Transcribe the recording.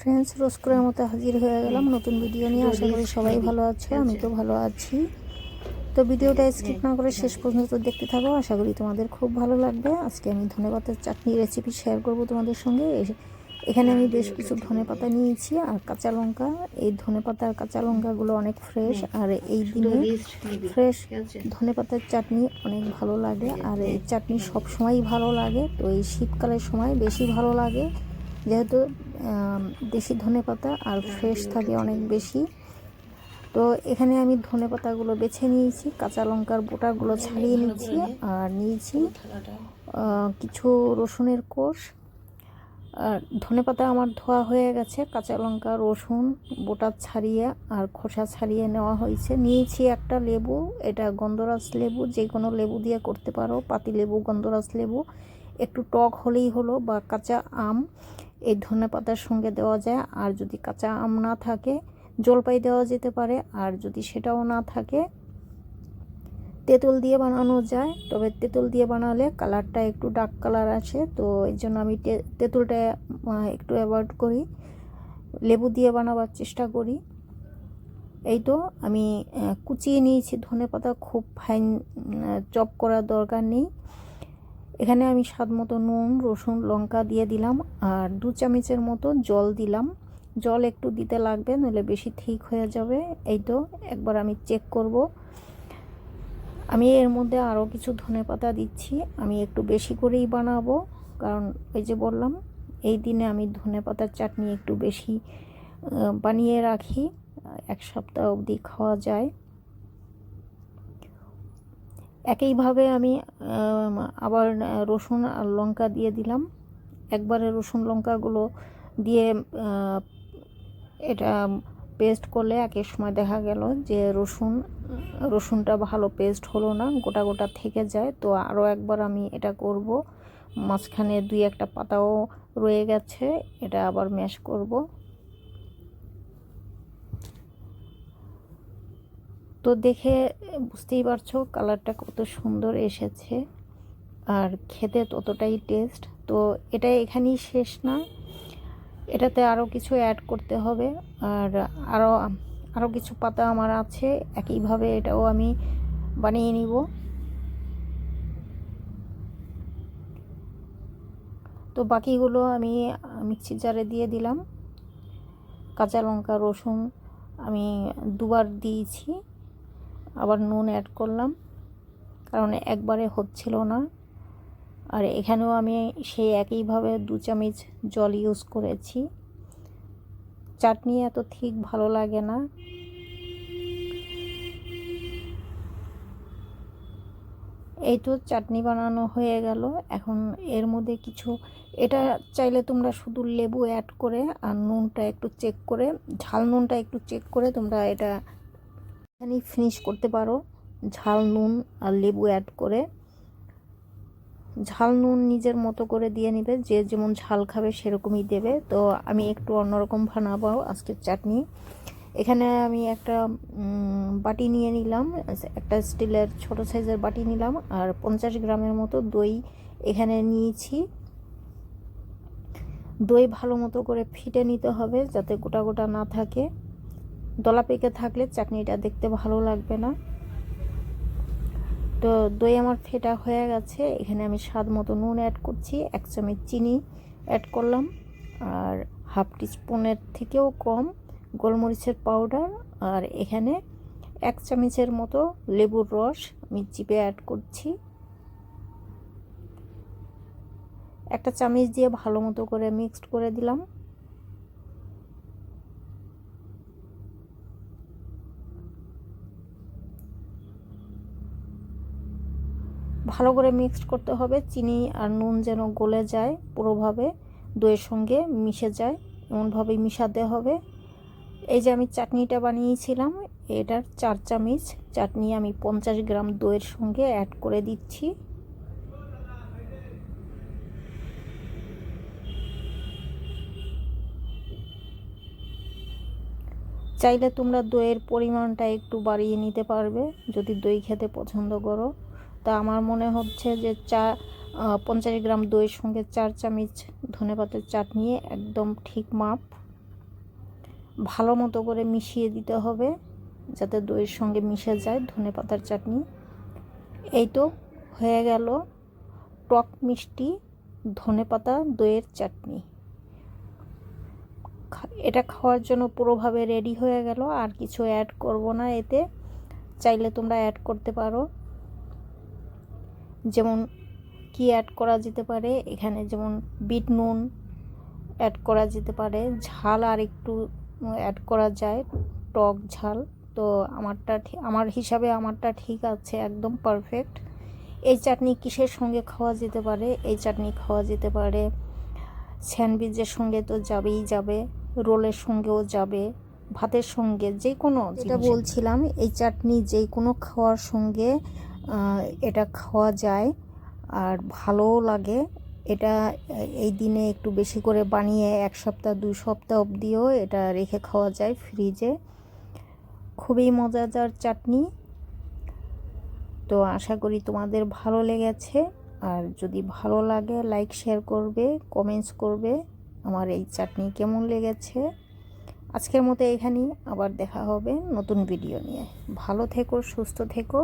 Friends রোজ করার মতো হাজির হয়ে গেলাম। নতুন ভিডিও নিয়ে আশা করি সবাই ভালো আছে আমি তো ভালো আছি। তো ভিডিওটা স্কিপ না করে শেষ পর্যন্ত দেখতে থাকো। আশা করি তোমাদের খুব ভালো লাগবে। আজকে আমি ধনেপাতার চাটনি রেসিপি শেয়ার করব তোমাদের সঙ্গে। এখানে আমি বেশ কিছু ধনেপাতা নিয়েছি আর কাঁচা লঙ্কা। এই ধনেপাতা আর কাঁচা লঙ্কাগুলো অনেক ফ্রেশ আর এই দিনে ফ্রেশ ধনেপাতার চাটনি অনেক ভালো লাগে আর এই চাটনি সব সময়ই ভালো লাগে। তো এই শীতকালের সময় বেশি ভালো লাগে। যেহেতু দেশি ধনেপাতা আর ফ্রেশ থাকে অনেক বেশি। তো এখানে আমি ধনেপাতাগুলো বেছে নিয়েছি, কাঁচা লঙ্কার বোটাগুলো ছাড়িয়ে নিচ্ছি আর নিয়েছি কিছু রসুনের কোষ। আর ধনেপাতা আমার ধোয়া হয়ে গেছে, কাঁচা লঙ্কা, রসুন, বোটা ছাড়িয়ে আর খোসা ছাড়িয়ে নেওয়া হয়েছে। নিয়েছি একটা লেবু, এটা গন্ধরাজ লেবু, যে কোনো লেবু দিয়ে করতে পারো, পাতি লেবু, গন্ধরাজ লেবু। একটু টক হলেই হলো বা কাঁচা আম। এই ধনেপাতার সঙ্গে দেওয়া যায়। আর যদি কাঁচা আম না থাকে, জলপাই দেওয়া যেতে পারে। আর যদি সেটাও না থাকে, তেঁতুল দিয়ে বানানো যায়। তবে তেঁতুল দিয়ে বানালে কালারটা একটু ডার্ক কালার আছে। তো এই জন্য আমি তেঁতুলটা একটু অ্যাভয়েড করি। লেবু দিয়ে বানাবার চেষ্টা করি। এই তো আমি কুচিয়ে নিয়েছি ধনে পাতা। খুব ফাইন চপ করার দরকার নেই। এখানে আমি স্বাদ মতো নুন, রসুন, লঙ্কা দিয়ে দিলাম আর দু চামচের মতো জল দিলাম। জল একটু দিতে লাগবে, নইলে বেশি ঠিক হয়ে যাবে। এই তো, একবার আমি চেক করব। আমি এর মধ্যে আরও কিছু ধনেপাতা দিচ্ছি, আমি একটু বেশি করেই বানাবো। কারণ ওই যে বললাম, এই দিনে আমি ধনেপাতার চাটনি একটু বেশি বানিয়ে রাখি। এক সপ্তাহ অবধি খাওয়া যায়। একইভাবে আমি আবার রসুন আর লঙ্কা দিয়ে দিলাম। একবারে রসুন লঙ্কাগুলো দিয়ে এটা পেস্ট করলে একের সময় দেখা গেল যে রসুন, রসুনটা ভালো পেস্ট হলো না, গোটা গোটা থেকে যায়। তো আরও একবার আমি এটা করব। মাঝখানে দুই একটা পাতাও রয়ে গেছে, এটা আবার ম্যাশ করব। তো দেখে বুঝতেই পারছ কালারটা কত সুন্দর এসেছে। আর খেতে ততটাই টেস্ট তো এটা এখানেই শেষ না। এটাতে আরও কিছু অ্যাড করতে হবে। আর আরও আরও কিছু পাতা আমার আছে। একইভাবে এটাও আমি বানিয়ে নিব। তো বাকিগুলো আমি মিক্সি জারে দিয়ে দিলাম। কাঁচা লঙ্কা, রসুন আমি দুবার দিয়েছি। আবার নুন অ্যাড করলাম। কারণ একবারে হচ্ছিল না। আর এখানেও আমি সেই একইভাবে দু চামচ জল ইউজ করেছি। চাটনি এত ঠিক ভালো লাগে না। এই তো চাটনি বানানো হয়ে গেল। এখন এর মধ্যে কিছু, এটা চাইলে তোমরা শুধু লেবু অ্যাড করে আর নুনটা একটু চেক করে, ঝাল নুনটা একটু চেক করে তোমরা এটা এখানেই ফিনিশ করতে পারো। ঝাল, নুন আর লেবু অ্যাড করে। ঝাল, নুন নিজের মতো করে দিয়ে নেবে। যে যেমন ঝাল খাবে সেরকমই দেবে। তো আমি একটু অন্যরকম বানাবো আজকের চাটনি। এখানে আমি একটা বাটি নিয়ে নিলাম। একটা স্টিলের ছোট সাইজের বাটি নিলাম। আর পঞ্চাশ গ্রামের মতো দই এখানে নিয়েছি। দই ভালো মতো করে ফিটে নিতে হবে যাতে গোটা গোটা না থাকে। দলা পেকে থাকলে চাটনিটা দেখতে ভালো লাগবে না। তো দই আমার ফেটা হয়ে গেছে। এখানে আমি স্বাদ মতো নুন অ্যাড করছি, এক চামচ চিনি অ্যাড করলাম, আর হাফ টিস্পুনের থেকেও কম গোলমরিচের পাউডার আর এখানে এক চামচের মতো লেবুর রস আমি চিপে অ্যাড করছি। একটা চামচ দিয়ে ভালো মতো করে মিক্সড করে দিলাম। ভালো করে মিক্সড করতে হবে। চিনি আর নুন যেন গলে যায় পুরোভাবে, দইয়ের সঙ্গে মিশে যায়, এমনভাবেই মিশাতে হবে। এই যে আমি চাটনিটা বানিয়েছিলাম, এটার চার চামচ চাটনি আমি পঞ্চাশ গ্রাম দইয়ের সঙ্গে অ্যাড করে দিচ্ছি। চাইলে তোমরা দইয়ের পরিমাণটা একটু বাড়িয়ে নিতে পারবে, যদি দই খেতে পছন্দ করো। তা আমার মনে হচ্ছে যে চা পঞ্চাশ গ্রাম দইয়ের সঙ্গে চার চামচ ধনে ধনেপাতার চাটনি একদম ঠিক মাপ। ভালো মতো করে মিশিয়ে দিতে হবে যাতে দইয়ের সঙ্গে মিশে যায় ধনে পাতার চাটনি। এই তো হয়ে গেল টক মিষ্টি ধনে পাতা দইয়ের চাটনি। এটা খাওয়ার জন্য পুরোভাবে রেডি হয়ে গেল, আর কিছু অ্যাড করব না এতে। চাইলে তোমরা অ্যাড করতে পারো। যেমন কি অ্যাড করা যেতে পারে? এখানে যেমন বিট নুন অ্যাড করা যেতে পারে। ঝাল আর একটু অ্যাড করা যায় টক ঝাল। তো আমারটা আমার হিসাবে আমারটা ঠিক আছে একদম পারফেক্ট এই চাটনি কিসের সঙ্গে খাওয়া যেতে পারে? এই চাটনি খাওয়া যেতে পারে স্যান্ডউইচের সঙ্গে তো যাবেই যাবে রোলের সঙ্গেও যাবে ভাতের সঙ্গে যে কোনো যেটা বলছিলাম এই চাটনি যে কোনো খাওয়ার সঙ্গে এটা খাওয়া যায় আর ভালোও লাগে। এটা এই দিনে একটু বেশি করে বানিয়ে এক সপ্তাহ দুই সপ্তাহ অবধিও এটা রেখে খাওয়া যায় ফ্রিজে। খুবই মজাদার চাটনি। তো আশা করি তোমাদের ভালো লেগেছে। আর যদি ভালো লাগে লাইক শেয়ার করবে কমেন্টস করবে আমার এই চাটনি কেমন লেগেছে। আজকের মতো এখানেই আবার দেখা হবে নতুন ভিডিও নিয়ে। ভালো থেকো, সুস্থ থেকো।